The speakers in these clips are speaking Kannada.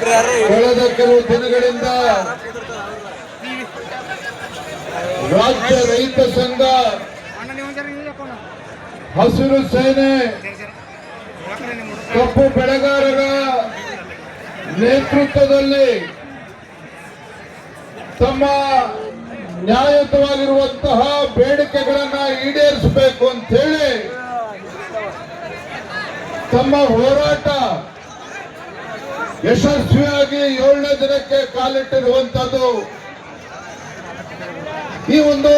ಕಳೆದ ಕೆಲವು ದಿನಗಳಿಂದ ರಾಜ್ಯ ರೈತ ಸಂಘ ಹಸಿರು ಸೇನೆ ಕಪ್ಪು ಬೆಳೆಗಾರರ ನೇತೃತ್ವದಲ್ಲಿ ತಮ್ಮ ನ್ಯಾಯಯುತವಾಗಿರುವಂತಹ ಬೇಡಿಕೆಗಳನ್ನ ಈಡೇರಿಸಬೇಕು ಅಂತ ಹೇಳಿ ತಮ್ಮ ಹೋರಾಟ ಯಶಸ್ವಿಯಾಗಿ ಏಳನೇ ದಿನಕ್ಕೆ ಕಾಲಿಟ್ಟಿರುವಂತದ್ದು ಈ ಒಂದು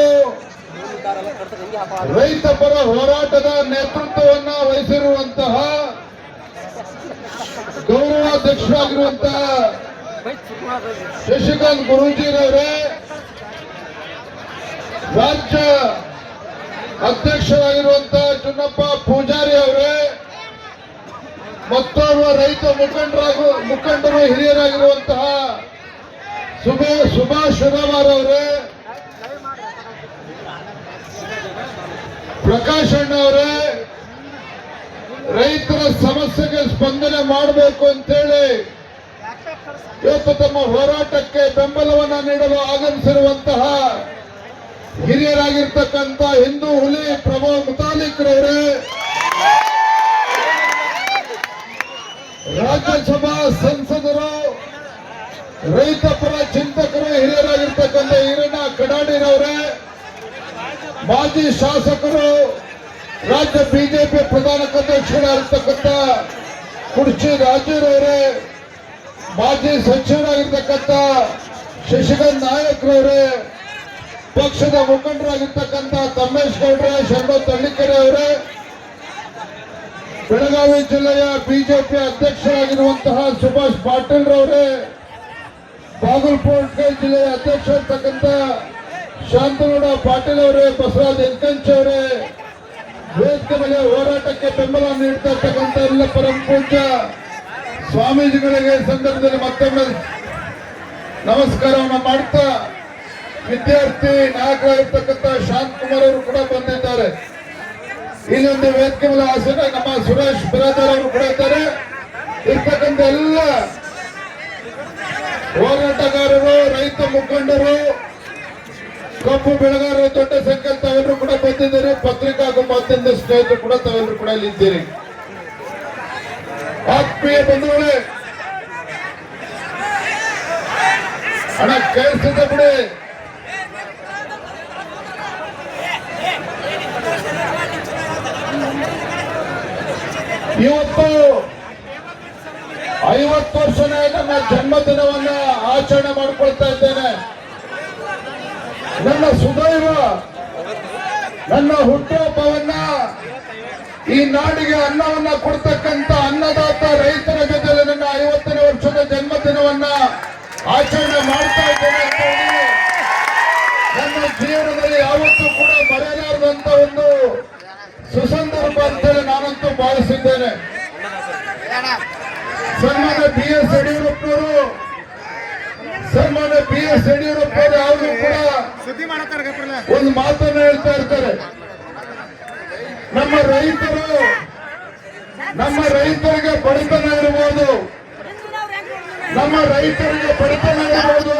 ರೈತ ಪರ ಹೋರಾಟದ ನೇತೃತ್ವವನ್ನ ವಹಿಸಿರುವಂತಹ ಗೌರವಾಧ್ಯಕ್ಷರಾಗಿರುವಂತಹ ಶಶಿಕಾಂತ್ ಗುರೂಜಿರವರೇ, ರಾಜ್ಯ ಅಧ್ಯಕ್ಷರಾಗಿರುವಂತಹ ಚುನ್ನಪ್ಪ ಪೂಜಾರಿ ಅವರೇ ಮತ್ತೋರ್ವ ರೈತ ಮುಖಂಡರಾಗು, ಮುಖಂಡರು ಹಿರಿಯರಾಗಿರುವಂತಹ ಸುಭ, ಸುಭಾಷ್ ಶಿರವಾರ್ ಅವರೇ, ಪ್ರಕಾಶ್ ಅಣ್ಣ ಅವರೇ, ರೈತರ ಸಮಸ್ಯೆಗೆ ಸ್ಪಂದನೆ ಮಾಡಬೇಕು ಅಂತೇಳಿ ಇವತ್ತು ತಮ್ಮ ಹೋರಾಟಕ್ಕೆ ಬೆಂಬಲವನ್ನ ನೀಡಲು ಆಗಮಿಸಿರುವಂತಹ ಹಿರಿಯರಾಗಿರ್ತಕ್ಕಂಥ ಹಿಂದೂ ಹುಲಿ ಪ್ರಭು ಮುತಾಲಿಕ್ರವರೇ ರಾಜ್ಯಸಭಾ ಸಂಸದರು, ರೈತ ಪರ ಚಿಂತಕರು, ಹಿರಿಯರಾಗಿರ್ತಕ್ಕಂಥ ಹಿರಣ್ಣ ಕಡಾಡಿರವರೇ ಮಾಜಿ ಶಾಸಕರು, ರಾಜ್ಯ ಬಿಜೆಪಿ ಪ್ರಧಾನ ಕಾರ್ಯದರ್ಶಿಗಳಾಗಿರ್ತಕ್ಕಂಥ ಕುರ್ಚಿ ರಾಜೀರವರೇ ಮಾಜಿ ಸಚಿವರಾಗಿರ್ತಕ್ಕಂಥ ಶಶಿಕಾಂತ್ ನಾಯಕ್ರವರೇ, ಪಕ್ಷದ ಮುಖಂಡರಾಗಿರ್ತಕ್ಕಂಥ ತಮ್ಮೇಶ್ ಗೌಡ್ರೆ ಶರಣು ತಳ್ಳಿಕೆರೆ ಅವರೇ ಬೆಳಗಾವಿ ಜಿಲ್ಲೆಯ ಬಿಜೆಪಿ ಅಧ್ಯಕ್ಷರಾಗಿರುವಂತಹ ಸುಭಾಷ್ ಪಾಟೀಲ್ ರವರೇ, ಬಾಗಲಕೋಟೆ ಜಿಲ್ಲೆಯ ಅಧ್ಯಕ್ಷ ಇರ್ತಕ್ಕಂಥ ಶಾಂತಗೌಡ ಪಾಟೀಲ್ ಅವರೇ, ಬಸವರಾಜ್ ಎಂಕಂಚ್ ಅವರೇ, ವೇದಿಕೆ ಮೇಲೆ ಹೋರಾಟಕ್ಕೆ ಬೆಂಬಲ ನೀಡ್ತಾ ಎಲ್ಲ ಪರಂ ಪೂಜ್ಯ ಸ್ವಾಮೀಜಿಗಳಿಗೆ ಸಂದರ್ಭದಲ್ಲಿ ಮತ್ತೊಮ್ಮೆ ನಮಸ್ಕಾರವನ್ನು ಮಾಡ್ತಾ ವಿದ್ಯಾರ್ಥಿ ನಾಯಕರಾಗಿರ್ತಕ್ಕಂಥ ಶಾಂತ್ ಕುಮಾರ್ ಅವರು ಕೂಡ ಬಂದಿದ್ದಾರೆ. ಇಲ್ಲೊಂದು ವೇದಿಕೆ ಮೇಲೆ ನಮ್ಮ ಸುರೇಶ್ ಬಿರಾದರ್ ಅವರು ಕೂಡ ಇದ್ದಾರೆ. ಇರ್ತಕ್ಕಂಥ ಎಲ್ಲ ಹೋರಾಟಗಾರರು, ರೈತ ಮುಖಂಡರು, ಕಬ್ಬು ಬೆಳೆಗಾರರು, ದೊಡ್ಡ ಸಂಖ್ಯೆ ತಾವೆಲ್ಲರೂ ಕೂಡ ಬಂದಿದ್ದಾರೆ. ಪತ್ರಿಕಾ ಹಾಗೂ ಮಾಧ್ಯಮದ ಸ್ನೇಹಿತರು ಕೂಡ ತಾವೆಲ್ಲರೂ ಕೂಡ ಇಲ್ಲಿದ್ದೀರಿ ಆತ್ಮೀಯ ಬಂಧುಗಳೇ ಹಣ ಕೇಳಿಸಿದ ಬಿಡಿ ಇವತ್ತು ಐವತ್ತು ವರ್ಷನೇ ನನ್ನ ಜನ್ಮದಿನವನ್ನ ಆಚರಣೆ ಮಾಡಿಕೊಳ್ತಾ ಇದ್ದೇನೆ. ನನ್ನ ಸುದೈವ, ನನ್ನ ಹುಟ್ಟುಹಬ್ಬವನ್ನ ಈ ನಾಡಿಗೆ ಅನ್ನವನ್ನ ಕೊಡ್ತಕ್ಕಂತ ಅನ್ನದಾತ ರೈತರ ಜೊತೆಯಲ್ಲಿ ನನ್ನ ಐವತ್ತನೇ ವರ್ಷದ ಜನ್ಮದಿನವನ್ನ ಆಚರಣೆ ಮಾಡ್ತಾ ಇದ್ದೇನೆ ಅಂತ ಹೇಳಿ, ನನ್ನ ಜೀವನದಲ್ಲಿ ಯಾವತ್ತೂ ಕೂಡ ಮರೆಯಲಾರದಂತ ಒಂದು ಅಂತೇಳಿ ನಾನಂತೂ ಭಾವಿಸಿದ್ದೇನೆ. ಸನ್ಮಾನ್ಯ ಬಿ ಎಸ್ ಯಡಿಯೂರಪ್ಪನವರು ಸನ್ಮಾನ್ಯ ಬಿ ಎಸ್ ಯಡಿಯೂರಪ್ಪನವರು ಯಾವಾಗಲೂ ಕೂಡ ಒಂದು ಮಾತನ್ನ ಹೇಳ್ತಾ ಇರ್ತಾರೆ. ನಮ್ಮ ರೈತರು ನಮ್ಮ ರೈತರಿಗೆ ಬಡತನ ಇರಬಹುದು ನಮ್ಮ ರೈತರಿಗೆ ಬಡತನ ಇರಬಹುದು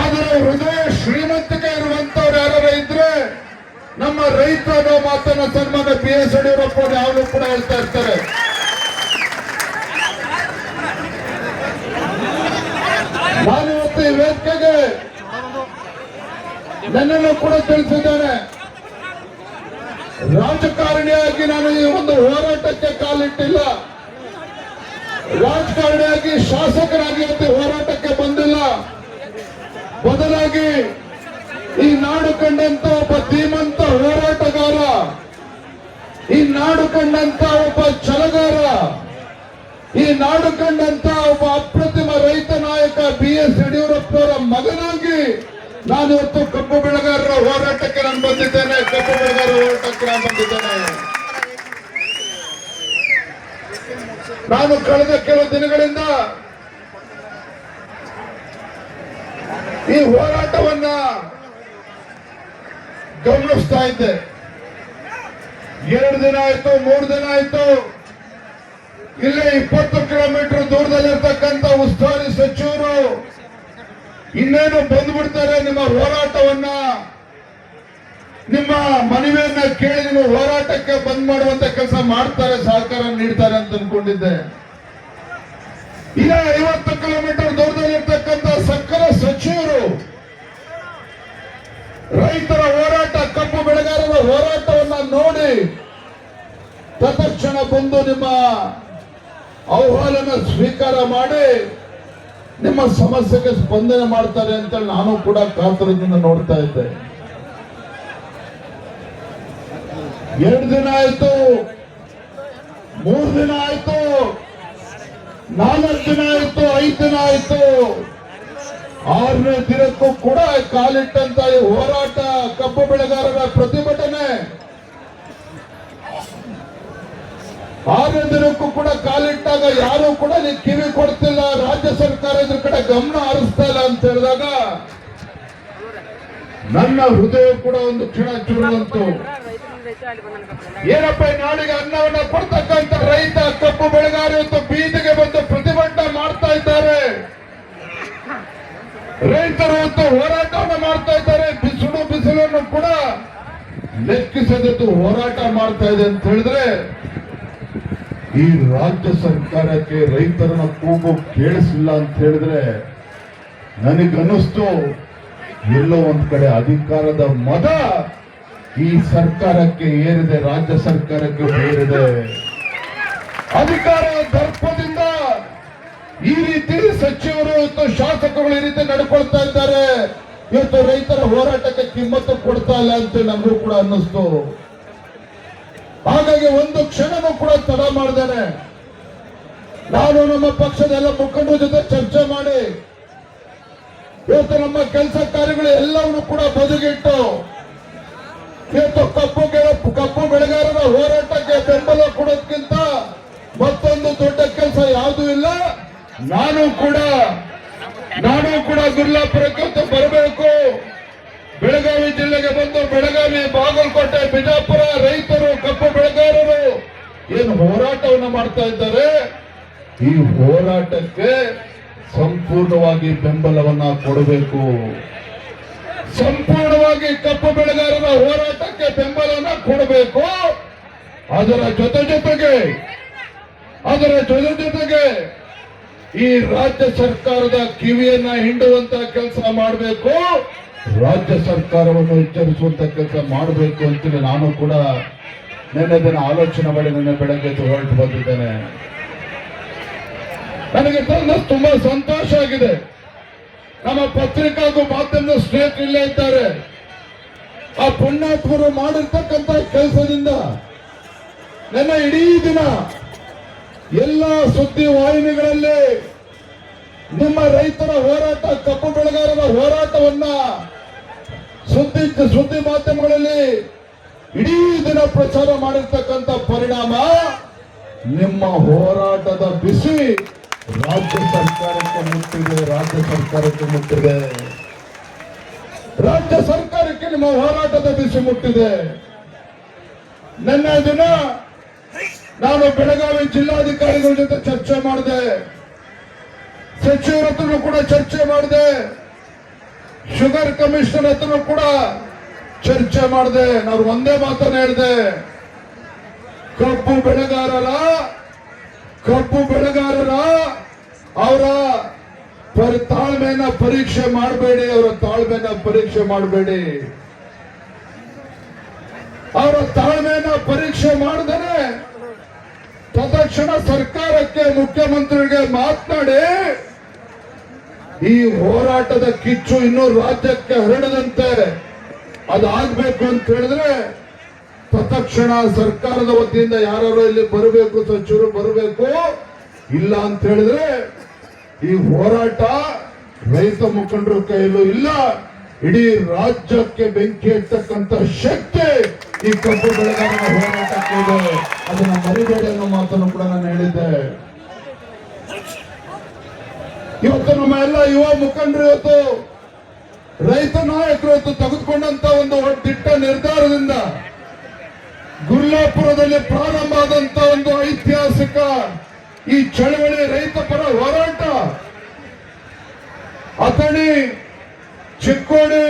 ಆದರೆ ರೈತ ಅನ್ನೋ ಮಾತನ್ನ ಸನ್ಮಾನ ಬಿ ಎಸ್ ಯಡಿಯೂರಪ್ಪ ಯಾವಾಗಲೂ ಕೂಡ ಹೇಳ್ತಾ ಇರ್ತಾರೆ. ನಾನು ಮತ್ತೆ ಈ ವೇದಿಕೆಗೆ ನನ್ನನ್ನು ಕೂಡ ತಿಳಿಸಿದ್ದೇನೆ. ರಾಜಕಾರಣಿಯಾಗಿ ನಾನು ಈ ಒಂದು ಹೋರಾಟಕ್ಕೆ ಕಾಲಿಟ್ಟಿಲ್ಲ. ರಾಜಕಾರಣಿಯಾಗಿ ಶಾಸಕರಾಗಿ ಇವತ್ತು ಹೋರಾಟಕ್ಕೆ ಬಂದಿಲ್ಲ. ಬದಲಾಗಿ ಈ ನಾಡು ಕಂಡಂತ ಒಬ್ಬ ಹೋರಾಟಗಾರ ಈ ನಾಡು ಕಂಡಂತ ಒಬ್ಬ ಛಲಗಾರ, ಈ ನಾಡು ಕಂಡಂತ ಒಬ್ಬ ಅಪ್ರತಿಮ ರೈತ ನಾಯಕ ಬಿ ಎಸ್ ಯಡಿಯೂರಪ್ಪನವರ ಮಗನಾಗಿ ನಾನು ಇವತ್ತು ಕಬ್ಬು ಬೆಳೆಗಾರರ ಹೋರಾಟಕ್ಕೆ ನಾನು ಬಂದಿದ್ದೇನೆ. ಕಬ್ಬು ಬೆಳೆಗಾರರ ಹೋರಾಟಕ್ಕೆ ನಾನು ಬಂದಿದ್ದೇನೆ. ನಾನು ಕಳೆದ ಕೆಲವು ದಿನಗಳಿಂದ ಈ ಹೋರಾಟವನ್ನ ಗಮನಿಸ್ತಾ ಇದ್ದೆ. ಎರಡು ದಿನ ಆಯ್ತು, ಮೂರು ದಿನ ಆಯ್ತು. ಇಲ್ಲಿ ಇಪ್ಪತ್ತು ಕಿಲೋಮೀಟರ್ ದೂರದಲ್ಲಿರ್ತಕ್ಕಂಥ ಉಸ್ತುವಾರಿ ಸಚಿವರು ಇನ್ನೇನು ಬಂದ್ಬಿಡ್ತಾರೆ ನಿಮ್ಮ ಹೋರಾಟವನ್ನ? ನಿಮ್ಮ ಮನವಿಯನ್ನ ಕೇಳಿ ನಿಮ್ಮ ಹೋರಾಟಕ್ಕೆ ಬಂದ್ ಮಾಡುವಂತ ಕೆಲಸ ಮಾಡ್ತಾರೆ, ಸಹಕಾರ ನೀಡ್ತಾರೆ ಅಂತ ಅನ್ಕೊಂಡಿದ್ದೆ. ಈಗ ಐವತ್ತು ಕಿಲೋಮೀಟರ್ ದೂರದಲ್ಲಿರ್ತಕ್ಕಂಥ ಸಕ್ಕರೆ ಸಚಿವರು ರೈತರ ಹೋರಾಟ ಕಬ್ಬು ಬೆಳೆಗಾರರ ಹೋರಾಟವನ್ನ ನೋಡಿ ತತ್ಕ್ಷಣ ಬಂದು ನಿಮ್ಮ ಆಹ್ವಾನ ಸ್ವೀಕಾರ ಮಾಡಿ ನಿಮ್ಮ ಸಮಸ್ಯೆಗೆ ಸ್ಪಂದನೆ ಮಾಡ್ತಾರೆ ಅಂತ ನಾನು ಕೂಡ ಕಾತರದಿಂದ ನೋಡ್ತಾ ಇದ್ದೆ. ಎರಡು ದಿನ ಆಯ್ತು. ಮೂರು ದಿನ ಆಯ್ತು. ನಾಲ್ಕು ದಿನ ಆಯ್ತು. ಐದು ದಿನ ಆಯ್ತು. ಆರನೇ ದಿನಕ್ಕೂ ಕೂಡ ಕಾಲಿಟ್ಟಂತ ಈ ಹೋರಾಟ ಕಬ್ಬು ಬೆಳೆಗಾರರ ಪ್ರತಿಭಟನೆ. ಆರನೇ ದಿನಕ್ಕೂ ಕೂಡ ಕಾಲಿಟ್ಟಾಗ ಯಾರು ಕೂಡ ನೀವು ಕಿವಿ ಕೊಡ್ತಿಲ್ಲ. ರಾಜ್ಯ ಸರ್ಕಾರ ಇದ್ರ ಕಡೆ ಗಮನ ಹರಿಸ್ತಾ ಇಲ್ಲ ಅಂತ ಹೇಳಿದಾಗ ನನ್ನ ಹೃದಯ ಕೂಡ ಒಂದು ಕ್ಷಣ ಚುರುವಂತು. ಏನಪ್ಪ ನಾಡಿಗೆ ಅನ್ನವನ್ನ ಕೊಡ್ತಕ್ಕಂತ ರೈತ ಕಬ್ಬು ಬೆಳೆಗಾರಿ ಇವತ್ತು ಬೀದಿಗೆ ಬಂದು ಪ್ರತಿಭಟನೆ ಮಾಡ್ತಾ ಇದ್ದಾರೆ. ರೈತರು ಇವತ್ತು ಹೋರಾಟವನ್ನು ಮಾಡ್ತಾ ಇದ್ದಾರೆ. ಬಿಸಿಲು, ಬಿಸಿಲನ್ನು ಕೂಡ ಲೆಕ್ಕಿಸದಿದ್ದು ಹೋರಾಟ ಮಾಡ್ತಾ ಇದೆ ಅಂತ ಹೇಳಿದ್ರೆ ಈ ರಾಜ್ಯ ಸರ್ಕಾರಕ್ಕೆ ರೈತರನ್ನ ಕೂಗು ಕೇಳಿಸಿಲ್ಲ ಅಂತ ಹೇಳಿದ್ರೆ ನನಗನ್ನಿಸ್ತು, ಎಲ್ಲೋ ಒಂದ್ ಕಡೆ ಅಧಿಕಾರದ ಮದ ಈ ಸರ್ಕಾರಕ್ಕೆ ಏರಿದೆ, ರಾಜ್ಯ ಸರ್ಕಾರಕ್ಕೆ ಏರಿದೆ. ಅಧಿಕಾರ ದರ್ಪದಿಂದ ಈ ರೀತಿ ಸಚಿವರು ಇವತ್ತು ಶಾಸಕರು ಈ ರೀತಿ ನಡ್ಕೊಳ್ತಾ ಇದ್ದಾರೆ. ಇವತ್ತು ರೈತರ ಹೋರಾಟಕ್ಕೆ ಕಿಮ್ಮತ್ತು ಕೊಡ್ತಾ ಇಲ್ಲ ಅಂತ ನಮಗೂ ಕೂಡ ಅನ್ನಿಸ್ತು. ಹಾಗಾಗಿ ಒಂದು ಕ್ಷಣನೂ ಕೂಡ ತಡ ಮಾಡ್ದೇನೆ. ನಾನು ನಮ್ಮ ಪಕ್ಷದ ಎಲ್ಲ ಮುಖಂಡರ ಜೊತೆ ಚರ್ಚೆ ಮಾಡಿ, ಇವತ್ತು ನಮ್ಮ ಕೆಲಸ ಕಾರ್ಯಗಳು ಎಲ್ಲವನ್ನು ಕೂಡ ಬದುಗಿಟ್ಟು, ಇವತ್ತು ಕಪ್ಪು ಕಪ್ಪು ಬೆಳೆಗಾರರ ಹೋರಾಟಕ್ಕೆ ಬೆಂಬಲ ಕೊಡೋದಕ್ಕಿಂತ ಮತ್ತೊಂದು ದೊಡ್ಡ ಕೆಲಸ ಯಾವುದೂ ಇಲ್ಲ. ನಾನು ಕೂಡ ನಾನು ಕೂಡ ದುರ್ಲಾಪುರಕ್ಕೆ ಬರಬೇಕು. ಬೆಳಗಾವಿ ಜಿಲ್ಲೆಗೆ ಬಂದು ಬೆಳಗಾವಿ ಬಾಗಲಕೋಟೆ, ಬಿಜಾಪುರ ರೈತರು ಕಪ್ಪು ಬೆಳೆಗಾರರು ಏನು ಹೋರಾಟವನ್ನು ಮಾಡ್ತಾ ಇದ್ದಾರೆ? ಈ ಹೋರಾಟಕ್ಕೆ ಸಂಪೂರ್ಣವಾಗಿ ಬೆಂಬಲವನ್ನ ಕೊಡಬೇಕು. ಸಂಪೂರ್ಣವಾಗಿ ಕಪ್ಪು ಬೆಳೆಗಾರರ ಹೋರಾಟಕ್ಕೆ ಬೆಂಬಲವನ್ನ ಕೊಡಬೇಕು. ಅದರ ಜೊತೆ ಜೊತೆಗೆ, ಅದರ ಜೊತೆ ಜೊತೆಗೆ ಈ ರಾಜ್ಯ ಸರ್ಕಾರದ ಕಿವಿಯನ್ನ ಹಿಂಡುವಂತ ಕೆಲಸ ಮಾಡಬೇಕು. ರಾಜ್ಯ ಸರ್ಕಾರವನ್ನು ಎಚ್ಚರಿಸುವಂತ ಕೆಲಸ ಮಾಡಬೇಕು ಅಂತೇಳಿ ನಾನು ಕೂಡ ನಿನ್ನೆ ದಿನ ಆಲೋಚನೆ ಮಾಡಿ ನಿನ್ನೆ ಬೆಳಗ್ಗೆ ಹೊರಟು ಬಂದಿದ್ದೇನೆ. ನನಗೆ ತುಂಬಾ ಸಂತೋಷ ಆಗಿದೆ. ನಮ್ಮ ಪತ್ರಿಕಾ ಹಾಗೂ ಮಾಧ್ಯಮದ ಸ್ನೇಹಿತರು ಇಲ್ಲೇ ಇದ್ದಾರೆ. ಆ ಪುಣ್ಯಾತ್ಮರು ಮಾಡಿರ್ತಕ್ಕಂಥ ಕೆಲಸದಿಂದ ನನ್ನ ಇಡೀ ದಿನ ಎಲ್ಲ ಸುದ್ದಿ ವಾಹಿನಿಗಳಲ್ಲಿ ನಿಮ್ಮ ರೈತರ ಹೋರಾಟ ಕಪ್ಪು ಬೆಳೆಗಾರರ ಹೋರಾಟವನ್ನ ಸುದ್ದಿ ಸುದ್ದಿ ಮಾಧ್ಯಮಗಳಲ್ಲಿ ಇಡೀ ದಿನ ಪ್ರಚಾರ ಮಾಡಿರ್ತಕ್ಕಂಥ ಪರಿಣಾಮ ನಿಮ್ಮ ಹೋರಾಟದ ಬಿಸಿ ರಾಜ್ಯ ಸರ್ಕಾರಕ್ಕೆ ಮುಟ್ಟಿದೆ, ರಾಜ್ಯ ಸರ್ಕಾರಕ್ಕೆ ಮುಟ್ಟಿದೆ. ರಾಜ್ಯ ಸರ್ಕಾರಕ್ಕೆ ನಿಮ್ಮ ಹೋರಾಟದ ಬಿಸಿ ಮುಟ್ಟಿದೆ. ನಿನ್ನೆ ದಿನ ನಾನು ಬೆಳಗಾವಿ ಜಿಲ್ಲಾಧಿಕಾರಿಗಳ ಜೊತೆ ಚರ್ಚೆ ಮಾಡಿದೆ. ಸಚಿವರ ಕೂಡ ಚರ್ಚೆ ಮಾಡಿದೆ. ಶುಗರ್ ಕಮಿಷನರ್ ಹತ್ರ ಕೂಡ ಚರ್ಚೆ ಮಾಡಿದೆ. ನಾನು ಒಂದೇ ಮಾತನ್ನ ಹೇಳಿದೆ. ಕಬ್ಬು ಬೆಳೆಗಾರರ ಕಬ್ಬು ಬೆಳೆಗಾರರ, ಅವರ ತಾಳ್ಮೆನ ಪರೀಕ್ಷೆ ಮಾಡಬೇಡಿ, ಅವರ ತಾಳ್ಮೆಯನ್ನ ಪರೀಕ್ಷೆ ಮಾಡಬೇಡಿ. ಅವರ ತಾಳ್ಮೆಯನ್ನ ಪರೀಕ್ಷೆ ಮಾಡಿದರೆ ತತ್ಕ್ಷಣ ಸರ್ಕಾರಕ್ಕೆ ಮುಖ್ಯಮಂತ್ರಿಗೆ ಮಾತನಾಡಿ ಈ ಹೋರಾಟದ ಕಿಚ್ಚು ಇನ್ನೂ ರಾಜ್ಯಕ್ಕೆ ಹರಡದಂತೆ ಅದಾಗಬೇಕು ಅಂತ ಹೇಳಿದ್ರೆ ತತ್ಕ್ಷಣ ಸರ್ಕಾರದ ವತಿಯಿಂದ ಯಾರು ಇಲ್ಲಿ ಬರಬೇಕು, ಸಚಿವರು ಬರಬೇಕು, ಇಲ್ಲ ಅಂತ ಹೇಳಿದ್ರೆ ಈ ಹೋರಾಟ ರೈತ ಮುಖಂಡರ ಕೈಯಲ್ಲೂ ಇಲ್ಲ. ಇಡೀ ರಾಜ್ಯಕ್ಕೆ ಬೆಂಕಿ ಇರ್ತಕ್ಕಂತ ಶಕ್ತಿ ಈ ಕಬ್ಬು ಬೆಳೆಗಾರರ ಹೋರಾಟಕ್ಕೆ ಇದೆ. ಅದನ್ನ ಮರಿಬೇಡಿ ಅನ್ನೋ ಮಾತನ್ನು ಕೂಡ ನಾನು ಹೇಳಿದ್ದೆ. ಇವತ್ತು ನಮ್ಮ ಎಲ್ಲ ಯುವ ಮುಖಂಡರು ಇವತ್ತು, ರೈತ ನಾಯಕರು ಇವತ್ತು ತೆಗೆದುಕೊಂಡಂತ ಒಂದು ದಿಟ್ಟ ನಿರ್ಧಾರದಿಂದ ಗುರ್ಲಾಪುರದಲ್ಲಿ ಪ್ರಾರಂಭ ಆದಂತ ಒಂದು ಐತಿಹಾಸಿಕ ಈ ಚಳವಳಿ ರೈತ ಪರ ಹೋರಾಟ. ಅಥಣಿ, ಚಿಕ್ಕೋಡಿ